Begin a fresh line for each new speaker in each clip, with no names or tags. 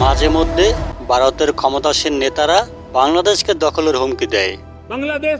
মাঝে মধ্যে ভারতের ক্ষমতাসীন নেতারা বাংলাদেশকে দখলের হুমকি দেয়।
বাংলাদেশ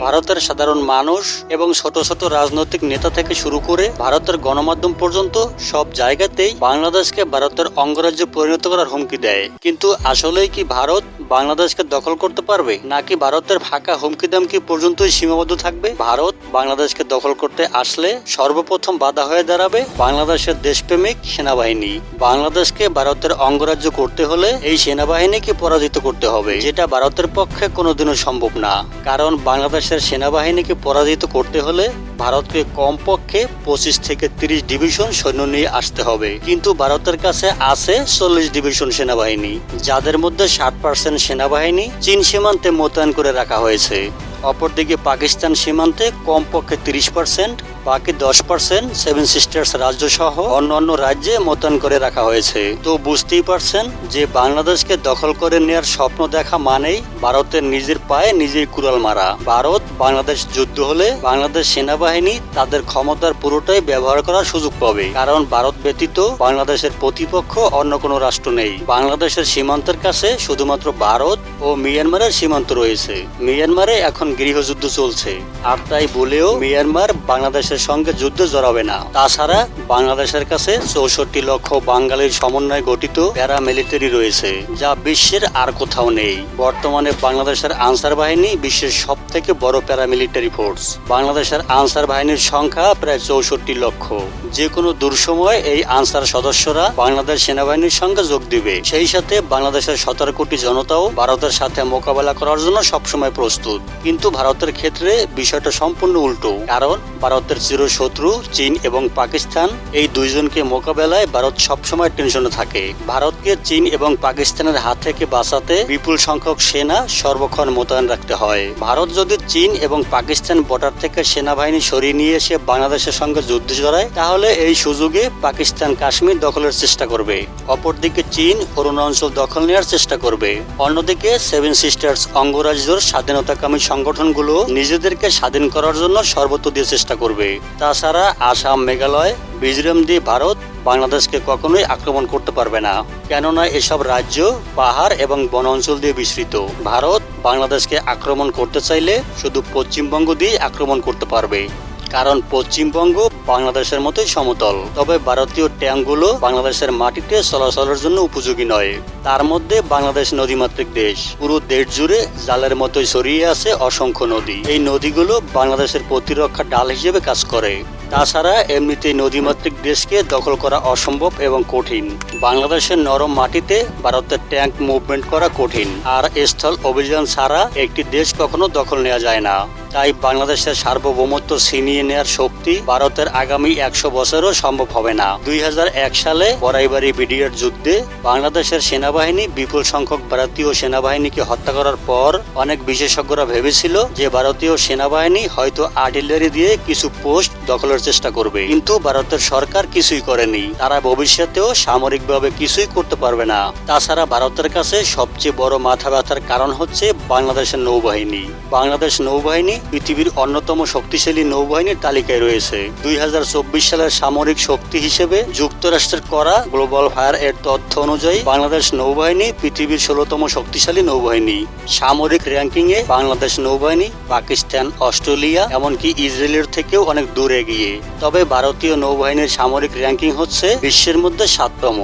ভারতের সাধারণ মানুষ এবং ছোট ছোট রাজনৈতিক নেতা থেকে শুরু করে ভারতের গণমাধ্যম পর্যন্ত সব জায়গাতেই বাংলাদেশকে ভারতের অঙ্গরাজ্যে পরিণত করার হুমকি দেয়। কিন্তু আসলেই কি ভারত বাংলাদেশকে দখল করতে পারবে নাকি ভারতের ফাঁকা হুমকি দামকি পর্যন্তই সীমাবদ্ধ থাকবে? ভারত বাংলাদেশকে দখল করতে আসলে সর্বপ্রথম বাধা হয়ে দাঁড়াবে বাংলাদেশের দেশপ্রেমিক সেনাবাহিনী। বাংলাদেশকে ভারতের অঙ্গরাজ্য করতে হলে এই সেনাবাহিনীকে পরাজিত করতে হবে, যেটা ভারতের পক্ষে কোনোদিনও সম্ভব না। কারণ বাংলাদেশের সেনাবাহিনীকে পরাজিত করতে হলে ভারতকে কমপক্ষে পঁচিশ থেকে তিরিশ ডিভিশন সৈন্য নিয়ে আসতে হবে। কিন্তু ভারতের কাছে আছে চল্লিশ ডিভিশন সেনাবাহিনী, যাদের মধ্যে ষাট পার্সেন্ট সেনাবাহিনী চীন সীমান্তে মোতায়েন করে রাখা হয়েছে। অপরদিকে পাকিস্তান সীমান্তে কমপক্ষে তিরিশ পার্সেন্ট বাকি দশ পার্সেন্ট সেভেন সিস্টার্স রাজ্য সহ অন্যান্য রাজ্যে মোতায়েন করে রাখা হয়েছে। তো বুঝতেই পারছেন যে বাংলাদেশকে দখল করে নেওয়ার স্বপ্ন দেখা মানেই ভারতের নিজের পায়ে নিজের কুড়াল মারা। ভারত বাংলাদেশ যুদ্ধ হলে বাংলাদেশ সেনাবাহিনী তাদের ক্ষমতার পুরোটাই ব্যবহার করার সুযোগ পাবে। কারণ ভারত ব্যতীত বাংলাদেশের প্রতিপক্ষ অন্য কোনো রাষ্ট্র নেই। বাংলাদেশের সীমান্তের কাছে শুধুমাত্র ভারত ও মিয়ানমারের সীমান্ত রয়েছে। মিয়ানমারে এখন গৃহযুদ্ধ চলছে। আর তাই বলেও মিয়ানমার বাংলাদেশের সঙ্গে যুদ্ধে জড়াবে না। তাছাড়া বাংলাদেশের কাছে চৌষট্টি লক্ষ বাঙালির সমন্বয়ে গঠিত প্যারা মিলিটারি রয়েছে, যা বিশ্বের আর কোথাও নেই। বর্তমানে বাংলাদেশের আনসার বাহিনী বিশ্বের সব থেকে বড় প্যারামিলিটারি ফোর্স। বাংলাদেশের আনসার বাহিনীর সংখ্যা প্রায় চৌষট্টি লক্ষ। যে কোনো দুঃসময় এই আনসার সদস্যরা বাংলাদেশ সেনাবাহিনীর সঙ্গে যোগ দিবে। সেই সাথে বাংলাদেশের সতেরো কোটি জনতাও ভারতের সাথে মোকাবেলা করার জন্য সবসময় প্রস্তুত। কিন্তু ভারতের ক্ষেত্রে বিষয়টা সম্পূর্ণ উল্টো। কারণ ভারতের চিরশত্রু চীন এবং পাকিস্তান এই দুইজনকে মোকাবেলায় ভারত সবসময় টেনশনে থাকে। ভারতকে চীন এবং পাকিস্তানের হাত থেকে বাঁচাতে বিপুল সংখ্যক সেনা সর্বক্ষণ মোতায়েন রাখতে হয়। ভারত যদি চীন এবং পাকিস্তান বর্ডার থেকে সেনাবাহিনী সরিয়ে নিয়ে এসে বাংলাদেশের সঙ্গে যুদ্ধ জড়ায়, তাহলে এই সুযোগে পাকিস্তান কাশ্মীর দখলের চেষ্টা করবে। অপরদিকে চীন অরুণাঞ্চল দখল নেওয়ার চেষ্টা করবে। অন্যদিকে সেভেন সিস্টার্স অঙ্গরাজ্যর স্বাধীনতাকামী সংগঠনগুলো নিজেদেরকে স্বাধীন করার জন্য সর্বত্র দিয়ে চেষ্টা করবে। তাছাড়া আসাম মেঘালয়, মিজোরাম দিয়ে ভারত বাংলাদেশকে কখনোই আক্রমণ করতে পারবে না। কেননা এসব রাজ্য পাহাড় এবং বন অঞ্চল দিয়ে বিস্তৃত। ভারত বাংলাদেশকে আক্রমণ করতে চাইলে শুধু পশ্চিমবঙ্গ দিয়ে আক্রমণ করতে পারবে। কারণ পশ্চিমবঙ্গ বাংলাদেশের মতোই সমতল। তবে ভারতীয় ট্যাঙ্কগুলো বাংলাদেশের মাটিতে চলাচলের জন্য উপযোগী নয়। তার মধ্যে বাংলাদেশ নদীমাতৃক দেশ। পুরো দেশ জুড়ে জালের মতোই ছড়িয়ে আছে অসংখ্য নদী। এই নদীগুলো বাংলাদেশের প্রতিরক্ষা ডাল হিসেবে কাজ করে। তাছাড়া এমনিতেই নদীমাতৃক দেশকে দখল করা অসম্ভব এবং কঠিন। বাংলাদেশের নরম মাটিতে ভারতের ট্যাঙ্ক মুভমেন্ট করা কঠিন। আর স্থল অভিযান ছাড়া একটি দেশ কখনো দখল নেওয়া যায় না। তাই বাংলাদেশের সার্বভৌমত্ব ছিনিয়ে নেওয়ার শক্তি ভারতের আগামী একশো বছরও সম্ভব হবে না। দুই হাজার এক সালে বরাইবাড়ি বিডিআর যুদ্ধে বাংলাদেশের সেনাবাহিনী বিপুল সংখ্যক ভারতীয় সেনাবাহিনীকে হত্যা করার পর অনেক বিশেষজ্ঞরা ভেবেছিল যে ভারতীয় সেনাবাহিনী হয়তো আর্টিলারি দিয়ে কিছু পোস্ট দখলের চেষ্টা করবে। কিন্তু ভারতের সরকার কিছুই করেনি। তারা ভবিষ্যতেও সামরিকভাবে কিছুই করতে পারবে না। তাছাড়া ভারতের কাছে সবচেয়ে বড় মাথা ব্যথার কারণ হচ্ছে বাংলাদেশের নৌবাহিনী। বাংলাদেশ নৌবাহিনী পৃথিবীর অন্যতম শক্তিশালী নৌবাহিনীর তালিকায় রয়েছে। দুই হাজার চব্বিশ সালের সামরিক শক্তি হিসেবে যুক্তরাষ্ট্রের করা গ্লোবাল ফায়ার এর তথ্য অনুযায়ী বাংলাদেশ নৌবাহিনী পৃথিবীর ষোলতম শক্তিশালী নৌবাহিনী। সামরিক র্যাঙ্কিং এ বাংলাদেশ নৌবাহিনী, পাকিস্তান, অস্ট্রেলিয়া, এমনকি ইসরায়েলের থেকেও অনেক দূর এগিয়ে। তবে ভারতীয় নৌবাহিনীর সামরিক র্যাঙ্কিং হচ্ছে বিশ্বের মধ্যে সাততম।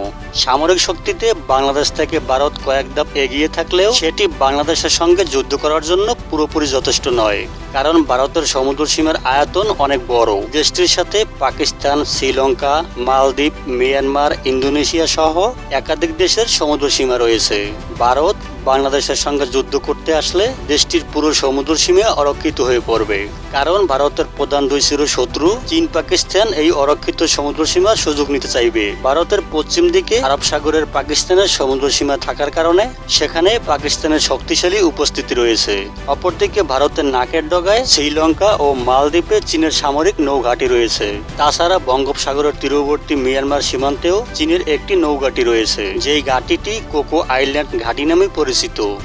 সামরিক শক্তিতে বাংলাদেশ থেকে ভারত কয়েক ধাপ এগিয়ে থাকলেও সেটি বাংলাদেশের সঙ্গে যুদ্ধ করার জন্য পুরোপুরি যথেষ্ট নয়। কারণ ভারতের সমুদ্র সীমার আয়তন অনেক বড়। দেশটির সাথে পাকিস্তান, শ্রীলঙ্কা, মালদ্বীপ, মিয়ানমার, ইন্দোনেশিয়া সহ একাধিক দেশের সমুদ্র সীমা রয়েছে। ভারত বাংলাদেশের সঙ্গে যুদ্ধ করতে আসলে দেশটির পুরো সমুদ্র সীমা অরক্ষিত হয়ে পড়বে। কারণ ভারতের প্রধান দুই চির শত্রু চীন, পাকিস্তান এই অরক্ষিত সমুদ্র সীমার সুযোগ নিতে চাইবে। ভারতের পশ্চিম দিকে আরব সাগরের পাকিস্তানের সমুদ্র সীমা থাকার কারণে সেখানে পাকিস্তানের শক্তিশালী উপস্থিতি রয়েছে। অপরদিকে ভারতের নাকের ডগায় শ্রীলঙ্কা ও মালদ্বীপে চীনের সামরিক নৌঘাঁটি রয়েছে। তাছাড়া বঙ্গোপসাগরের তীরবর্তী মিয়ানমার সীমান্তেও চীনের একটি নৌঘাঁটি রয়েছে। যেই ঘাঁটিটি কোকো আইল্যান্ড ঘাঁটি নামে পরিচিত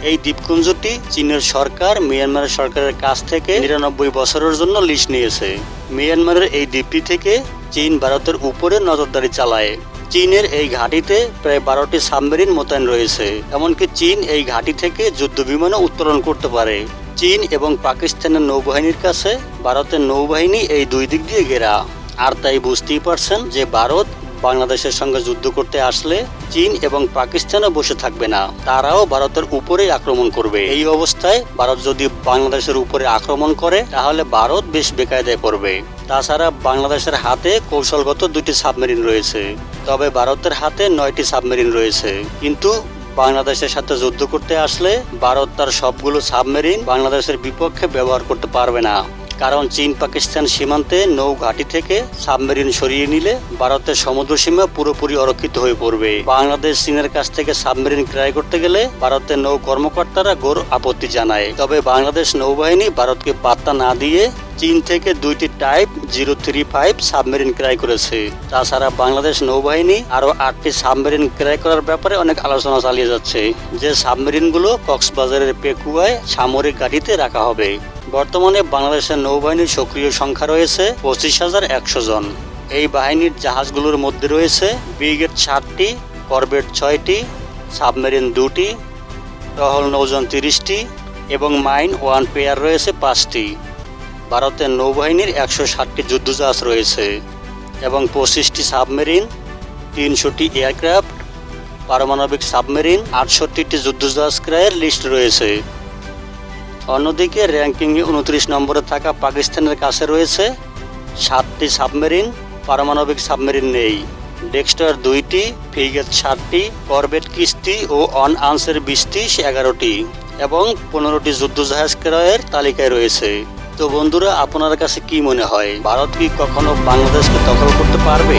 এই দ্বীপপুঞ্জটি চীনের সরকার মিয়ানমার সরকারের কাছ থেকে নিরানব্বই বছরের জন্য লিজ নিয়েছে। মিয়ানমারের এই দ্বীপটি থেকে চীন ভারতের উপরে নজরদারি চালায়। চীনের এই ঘাঁটিতে প্রায় বারোটি সাবমেরিন মোতায়েন রয়েছে, এমনকি চীন এই ঘাঁটি থেকে যুদ্ধ বিমানও উত্তোলন করতে পারে। চীন এবং পাকিস্তানের নৌবাহিনীর কাছে ভারতের নৌবাহিনী এই দুই দিক দিয়ে ঘেরা। আর তাই বুঝতেই পারছেন যে ভারত বাংলাদেশের সঙ্গে যুদ্ধ করতে আসলে চীন এবং পাকিস্তানও বসে থাকবে না। তারাও ভারতের উপরেই আক্রমণ করবে। এই অবস্থায় ভারত যদি বাংলাদেশের উপরে আক্রমণ করে, তাহলে ভারত বেশ বেকায়দায় পড়বে। তাছাড়া বাংলাদেশের হাতে কৌশলগত দুটি সাবমেরিন রয়েছে। তবে ভারতের হাতে নয়টি সাবমেরিন রয়েছে। কিন্তু বাংলাদেশের সাথে যুদ্ধ করতে আসলে ভারত তার সবগুলো সাবমেরিন বাংলাদেশের বিপক্ষে ব্যবহার করতে পারবে না। কারণ চীন পাকিস্তান সীমান্তে নৌ ঘাঁটি থেকে সাবমেরিন সরিয়ে নিলে ভারতের সমুদ্র সীমা পুরোপুরি অরক্ষিত হয়ে পড়বে। বাংলাদেশ চীনের কাছ থেকে সাবমেরিন ক্রয় করতে গেলে ভারতের নৌ কর্মকর্তারা ঘোর আপত্তি জানায়। তবে বাংলাদেশ নৌবাহিনী ভারতকে পাত্তা না দিয়ে চীন থেকে দুইটি type zero three five submarine ক্রয় করেছে। তাছাড়া বাংলাদেশ নৌবাহিনী আরও আটটি সাবমেরিন ক্রয় করার ব্যাপারে অনেক আলোচনা চালিয়ে যাচ্ছে, যে সাবমেরিনগুলো কক্সবাজারের পেকুয়ায় সামরিক ঘাঁটিতে রাখা হবে। বর্তমানে বাংলাদেশের নৌবাহিনীর সক্রিয় সংখ্যা রয়েছে পঁচিশ হাজার একশো জন। এই বাহিনীর জাহাজগুলোর মধ্যে রয়েছে ব্রিগেড সাতটি করবেট ছয়টি, সাবমেরিন দুটি, টহল নৌজন তিরিশটি এবং মাইন ওয়ান পেয়ার রয়েছে পাঁচটি। ভারতের নৌবাহিনীর একশো ষাটটি যুদ্ধজাহাজ রয়েছে এবং পঁচিশটি সাবমেরিন, তিনশোটি এয়ারক্রাফট, পারমাণবিক সাবমেরিন, আটষট্টিটি যুদ্ধজাহাজ ক্রয়ের লিস্ট রয়েছে। অন্যদিকে র্যাঙ্কিংয়ে উনত্রিশ নম্বরে থাকা পাকিস্তানের কাছে রয়েছে সাতটি সাবমেরিন, পারমাণবিক সাবমেরিন নেই। ডেক্সটার দুইটি ফ্রিগেট সাতটি করবেট কিস্তি ও অন আনসার বিশটি এগারোটি, এবং পনেরোটি যুদ্ধজাহাজ ক্রয়ের তালিকায় রয়েছে। তো বন্ধুরা, আপনার কাছে কি মনে হয়? ভারত কি কখনো বাংলাদেশকে দখল করতে পারবে?